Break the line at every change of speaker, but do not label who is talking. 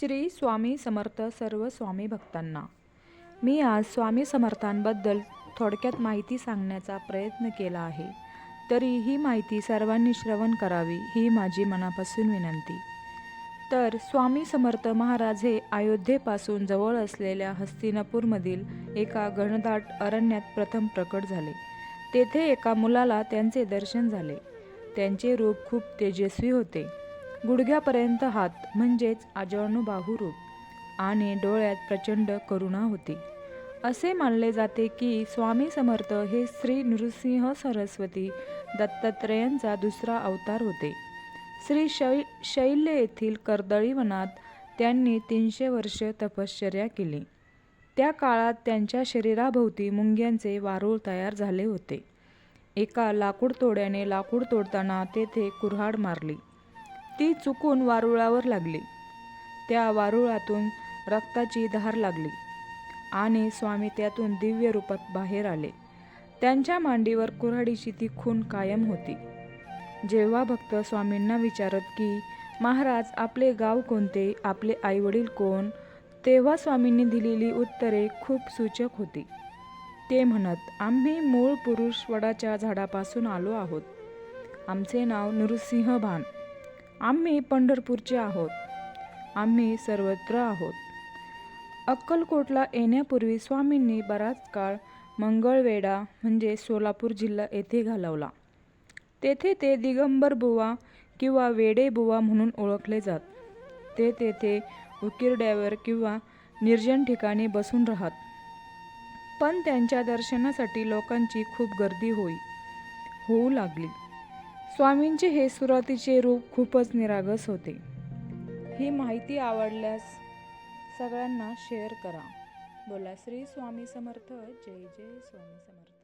श्री स्वामी समर्थ सर्व स्वामी भक्तांना. मी आज स्वामी समर्थांबद्दल थोडक्यात माहिती सांगण्याचा प्रयत्न केला आहे. तरी ही माहिती सर्वांनी श्रवण करावी ही माझी मनापासून विनंती. तर स्वामी समर्थ महाराज हे अयोध्येपासून जवळ असलेल्या हस्तिनापूरमधील एका घनदाट अरण्यात प्रथम प्रकट झाले. तेथे एका मुलाला त्यांचे दर्शन झाले. त्यांचे रूप खूप तेजस्वी होते. गुडघ्यापर्यंत हात म्हणजेच आजळणुबाहू रूप आणि डोळ्यात प्रचंड करुणा होती. असे मानले जाते की स्वामी समर्थ हे श्री नृसिंह सरस्वती दत्तात्रेयांचा दुसरा अवतार होते. श्री शै शैल्य येथील कर्दळी वनात त्यांनी तीनशे वर्ष तपश्चर्या केली. त्या काळात त्यांच्या शरीराभोवती मुंग्यांचे वारूळ तयार झाले होते. एका लाकूड तोड्याने लाकूड तोडताना तेथे कुऱ्हाड मारली. ती चुकून वारुळावर लागली. त्या वारुळातून रक्ताची धार लागली आणि स्वामी त्यातून दिव्य रूपात बाहेर आले. त्यांच्या मांडीवर कुऱ्हाडीची ती खून कायम होती. जेव्हा भक्त स्वामींना विचारत की महाराज आपले गाव कोणते? आपले आईवडील कोण? तेव्हा स्वामींनी दिलेली उत्तरे खूप सूचक होती. ते म्हणत आम्ही मूळ पुरुष वडाच्या झाडापासून आलो आहोत. आमचे नाव नृसिंह भान आम्ही पंढरपूरचे आहोत. आम्ही सर्वत्र आहोत. अक्कलकोटला येण्यापूर्वी स्वामींनी बराच काळ मंगळवेढा म्हणजे सोलापूर जिल्हा येथे घालवला. तेथे ते दिगंबर बुवा किंवा वेडे बुवा म्हणून ओळखले जात. ते तेथे उकिरड्यावर किंवा निर्जन ठिकाणी बसून राहत. पण त्यांच्या दर्शनासाठी लोकांची खूप गर्दी होई होऊ लागली. स्वामींचे हे सुरुवातीचे रूप खूपच निरागस होते. ही माहिती आवडल्यास सगळ्यांना शेअर करा. बोला श्री स्वामी समर्थ. जय जय स्वामी समर्थ.